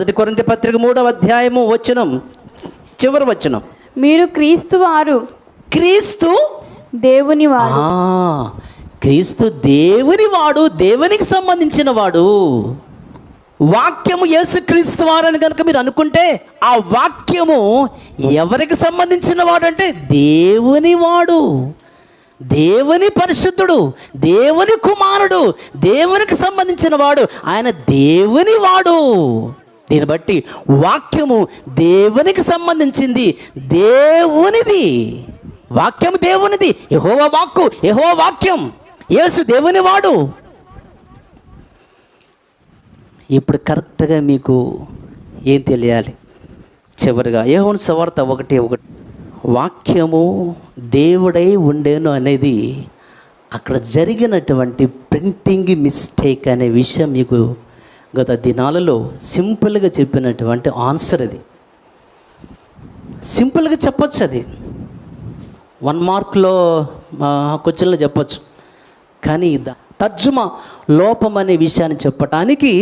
మొదటి కొరింథీ పత్రిక మూడవ అధ్యాయము వచనం చివరి వచనం. మీరు క్రీస్తు వారు. క్రీస్తు దేవుని వారు. క్రీస్తు దేవుని వాడు దేవునికి సంబంధించిన వాడు. వాక్యము క్రీస్తు వారని కనుక మీరు అనుకుంటే ఆ వాక్యము ఎవరికి సంబంధించిన వాడు అంటే దేవుని వాడు. దేవుని పరిశుద్ధుడు దేవుని కుమారుడు దేవునికి సంబంధించిన వాడు. ఆయన దేవుని వాడు. దీన్ని బట్టి వాక్యము దేవునికి సంబంధించింది. దేవునిది. వాక్యం దేవునిది. యహోవ వాక్కు యహోవ వాక్యం. యేసు దేవుని వాడు. ఇప్పుడు కరెక్ట్గా మీకు ఏం తెలియాలి? చివరిగా ఏహోన్ సవార్త ఒకటి ఒకటి. వాక్యము దేవుడై ఉండేను అనేది అక్కడ జరిగినటువంటి ప్రింటింగ్ మిస్టేక్ అనే విషయం మీకు గత దినాలలో సింపుల్గా చెప్పినటువంటి ఆన్సర్ అది. సింపుల్గా చెప్పచ్చు అది. వన్ మార్క్లో క్వశ్చన్లో చెప్పచ్చు. కానీ తర్జుమా లోపం అనే విషయాన్ని చెప్పటానికి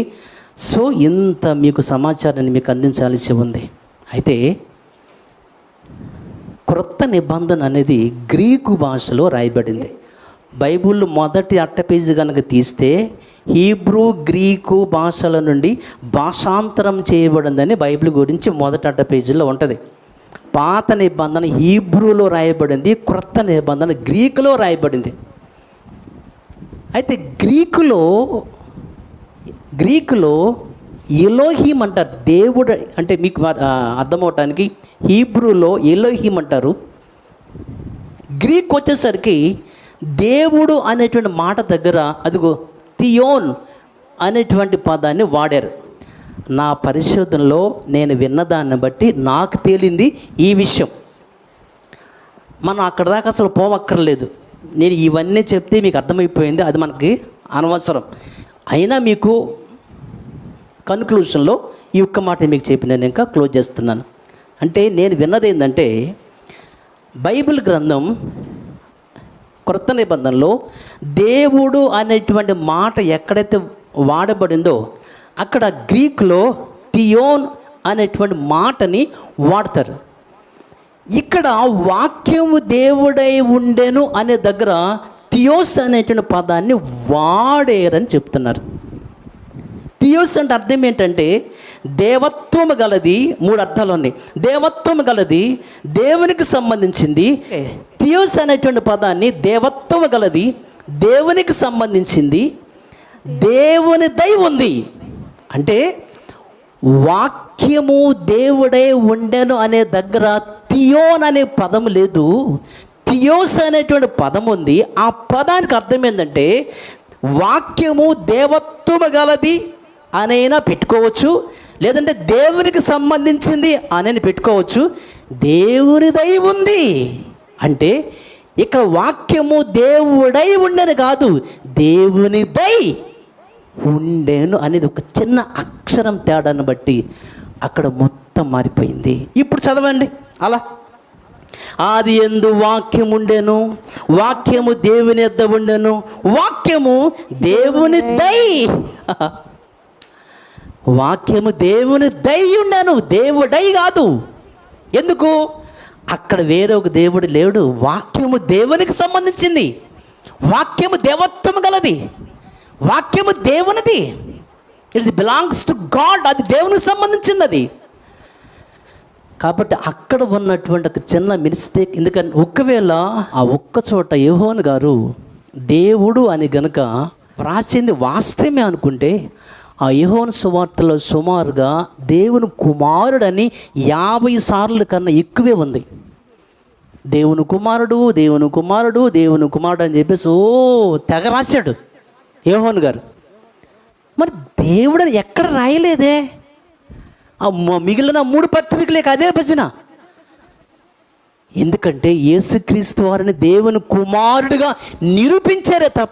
సో ఇంత మీకు సమాచారాన్ని మీకు అందించాల్సి ఉంది. అయితే క్రొత్త నిబంధన అనేది గ్రీకు భాషలో రాయబడింది. బైబుల్ మొదటి అట్ట పేజీ కనుక తీస్తే హీబ్రూ గ్రీకు భాషల నుండి భాషాంతరం చేయబడిందని బైబిల్ గురించి మొదట అట్ట పేజీలో ఉంటుంది. పాత నిబంధన హీబ్రూలో రాయబడింది క్రొత్త నిబంధన గ్రీకులో రాయబడింది. అయితే గ్రీకులో గ్రీకులో ఎలోహీం అంటారు. దేవుడు అంటే మీకు అర్థమవటానికి హీబ్రూలో ఎలోహీం అంటారు. గ్రీక్ వచ్చేసరికి దేవుడు అనేటువంటి మాట దగ్గర అదిగో థియోన్ అనేటువంటి పదాన్ని వాడారు. నా పరిశోధనలో నేను విన్నదాన్ని బట్టి నాకు తేలింది ఈ విషయం. మనం అక్కడ దాకా అసలు పోవక్కర్లేదు. నేను ఇవన్నీ చెప్తే మీకు అర్థమైపోయింది. అది మనకి అనవసరం. అయినా మీకు కన్క్లూషన్లో ఈ ఒక్క మాట మీకు చెప్పి నేను ఇంకా క్లోజ్ చేస్తున్నాను. అంటే నేను విన్నది ఏంటంటే బైబిల్ గ్రంథం క్రొత్త నిబంధనలో దేవుడు అనేటువంటి మాట ఎక్కడైతే వాడబడిందో అక్కడ గ్రీక్లో టియోన్ అనేటువంటి మాటని వాడతారు. ఇక్కడ వాక్యము దేవుడై ఉండెను అనే దగ్గర థియోస్ అనేటువంటి పదాన్ని వాడేరని చెప్తున్నారు. థియోస్ అంటే అర్థం ఏంటంటే దేవత్వం గలది మూడు అర్థాలు ఉన్నాయి. దేవత్వం గలది దేవునికి సంబంధించింది థియోస్ అనేటువంటి పదాన్ని దేవత్వం గలది దేవునికి సంబంధించింది దేవుని దై ఉంది. అంటే వాక్యము దేవుడే ఉండెను అనే దగ్గర థియోన్ అనే పదం లేదు. థియోస్ అనేటువంటి పదం ఉంది. ఆ పదానికి అర్థం ఏంటంటే వాక్యము దేవత్వము గలది అనైనా పెట్టుకోవచ్చు లేదంటే దేవునికి సంబంధించింది అని పెట్టుకోవచ్చు. దేవునిదై ఉంది. అంటే ఇక్కడ వాక్యము దేవుడై ఉండను కాదు దేవునిదై ఉండేను అనేది ఒక చిన్న అక్షరం తేడాన్ని బట్టి అక్కడ మొత్తం మారిపోయింది. ఇప్పుడు చదవండి. అలా. ఆది ఎందు వాక్యం ఉండెను వాక్యము దేవుని ఎద్ద ఉండెను వాక్యము దేవుని దై. వాక్యము దేవుని దై ఉండెను దేవుడై కాదు. ఎందుకు? అక్కడ వేరే ఒక దేవుడు లేడు. వాక్యము దేవునికి సంబంధించింది. వాక్యము దేవత్వము గలది. వాక్యము దేవునిది. ఇట్స్ బిలాంగ్స్ టు గాడ్ అది దేవునికి సంబంధించింది అది కాబట్టి అక్కడ ఉన్నటువంటి ఒక చిన్న మిస్టేక్ ఎందుకంటే ఒకవేళ ఆ ఒక్క చోట యోహోన్ గారు దేవుడు అని గనక వ్రాసింది వాస్తవమే అనుకుంటే ఆ యహోన్ సువార్తలో సుమారుగా దేవుని కుమారుడని యాభై సార్లు కన్నా ఎక్కువే ఉంది. దేవుని కుమారుడు దేవుని కుమారుడు దేవుని కుమారుడు అని చెప్పేసి ఓ తెగ రాశాడు యోహోన్ గారు. మరి దేవుడు అని ఎక్కడ రాయలేదే? ఆ మిగిలిన మూడు పత్రికలేక అదే భజన ఎందుకంటే యేసుక్రీస్తు వారిని దేవుని కుమారుడిగా నిరూపించారే తప్ప